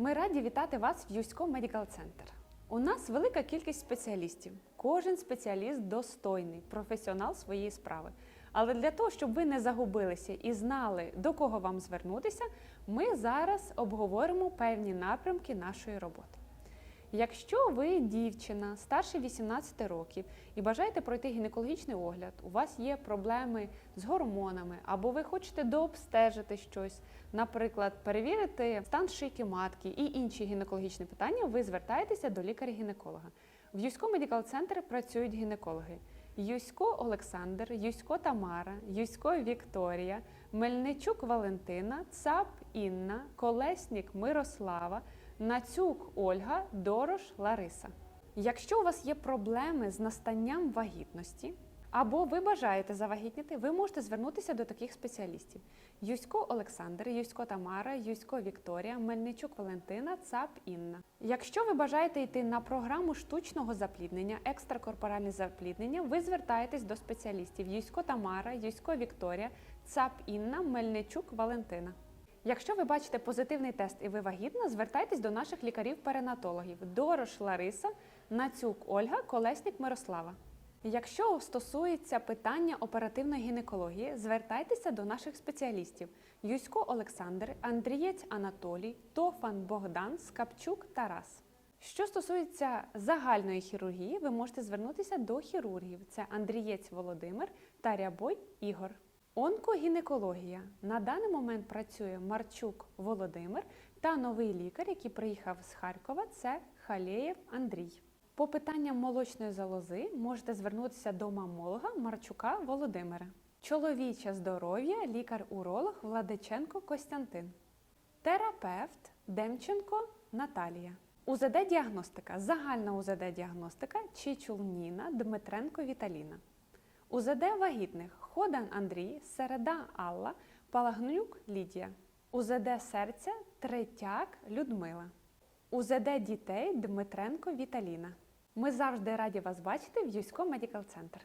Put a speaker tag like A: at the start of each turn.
A: Ми раді вітати вас в Юсько Медикал Центр. У нас велика кількість спеціалістів. Кожен спеціаліст достойний, професіонал своєї справи. Але для того, щоб ви не загубилися і знали, до кого вам звернутися, ми зараз обговоримо певні напрямки нашої роботи. Якщо ви дівчина старше 18 років і бажаєте пройти гінекологічний огляд, у вас є проблеми з гормонами, або ви хочете дообстежити щось, наприклад, перевірити стан шийки матки і інші гінекологічні питання, ви звертаєтеся до лікаря-гінеколога. В Юсько Медикал Центр працюють гінекологи. Юсько Олександр, Юсько Тамара, Юсько Вікторія, Мельничук Валентина, Цап Інна, Колеснік Мирослава, Нацюк Ольга, Дорош Лариса. Якщо у вас є проблеми з настанням вагітності, або ви бажаєте завагітніти, ви можете звернутися до таких спеціалістів: Юсько Олександр, Юсько Тамара, Юсько Вікторія, Мельничук Валентина, ЦАП Інна. Якщо ви бажаєте йти на програму штучного запліднення, екстракорпоральне запліднення, ви звертаєтесь до спеціалістів Юсько Тамара, Юсько Вікторія, ЦАП Інна, Мельничук Валентина. Якщо ви бачите позитивний тест і ви вагітна, звертайтесь до наших лікарів-перинатологів Дорош Лариса, Нацюк Ольга, Колеснік Мирослава. Якщо стосується питання оперативної гінекології, звертайтеся до наших спеціалістів Юсько Олександр, Андрієць Анатолій, Тофан Богдан, Скапчук Тарас. Що стосується загальної хірургії, ви можете звернутися до хірургів: це Андрієць Володимир та Рябой Ігор. Онкогінекологія на даний момент працює Марчук Володимир та новий лікар, який приїхав з Харкова. Це Халєєв Андрій. По питанням молочної залози можете звернутися до мамолога Марчука Володимира. Чоловіче здоров'я, лікар-уролог Владиченко Костянтин. Терапевт Демченко Наталія. УЗД-діагностика, загальна УЗД-діагностика Чичулніна Дмитренко Віталіна. УЗД вагітних Ходан Андрій, Середа Алла, Палагнюк Лідія. УЗД серця Третяк Людмила. УЗД дітей Дмитренко Віталіна. Ми завжди раді вас бачити в Юсько Медикал Центр.